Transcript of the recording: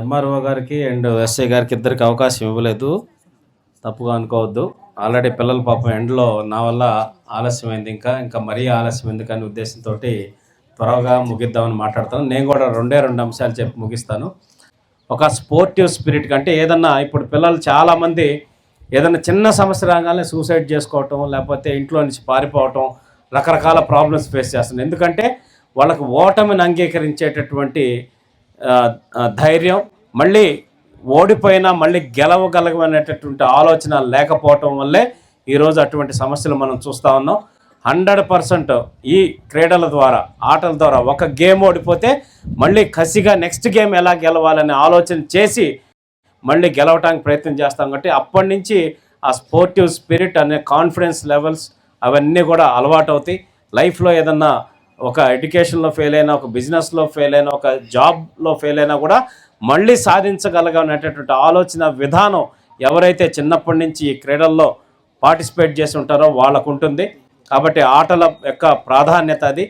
MRO గారికి and SI గారికి ఇద్దరికి అవకాశం ఇవ్వలేదు. తప్పుగా అనుకోవద్దు. ఆల్రెడీ పిల్లల పాపం ఎండ్లో నా వల్ల ఆలస్యమైంది ఇంకా. ఇంకా మరీ ఆలస్యం ఎందుకనే ఉద్దేశంతో త్వరగా ముగిద్దామని మాట్లాడతాను నేను కూడా రెండే రెండు అంశాలు చెప్పి ముగిస్తాను. ఒక స్పోర్టివ్ స్పిరిట్ కంటే ఏదన్నా ఇప్పుడు పిల్లలు చాలామంది ఏదైనా చిన్న సమస్య రాగానే సూసైడ్ చేసుకోవటం లేకపోతే ఇంట్లో నుంచి పారిపోవటం రకరకాల ప్రాబ్లమ్స్ ఫేస్ చేస్తున్నారు. ఎందుకంటే వాళ్ళకు ఓటమిని అంగీకరించేటటువంటి ధైర్యం మళ్ళీ ఓడిపోయినా మళ్ళీ గెలవగలగనేటటువంటి ఆలోచన లేకపోవటం వల్లే ఈరోజు అటువంటి సమస్యలు మనం చూస్తూ ఉన్నాం. హండ్రెడ్ పర్సెంట్ ఈ క్రీడల ద్వారా ఆటల ద్వారా ఒక గేమ్ ఓడిపోతే మళ్ళీ కసిగా నెక్స్ట్ గేమ్ ఎలా గెలవాలనే ఆలోచన చేసి మళ్ళీ గెలవటానికి ప్రయత్నం చేస్తాం కాబట్టి అప్పటి నుంచి ఆ స్పోర్టివ్ స్పిరిట్ అనే కాన్ఫిడెన్స్ లెవెల్స్ అవన్నీ కూడా అలవాటు అవుతాయి లైఫ్లో ఏదన్నా ఒక ఎడ్యుకేషన్లో ఫెయిల్ అయినా ఒక బిజినెస్లో ఫెయిల్ అయినా ఒక జాబ్లో ఫెయిల్ అయినా కూడా మళ్ళీ సాధించగలగనేటటువంటి ఆలోచన విధానం ఎవరైతే చిన్నప్పటి నుంచి ఈ క్రీడల్లో పార్టిసిపేట్ చేసి ఉంటారో వాళ్ళకు ఉంటుంది. కాబట్టి ఆటల యొక్క ప్రాధాన్యత అది.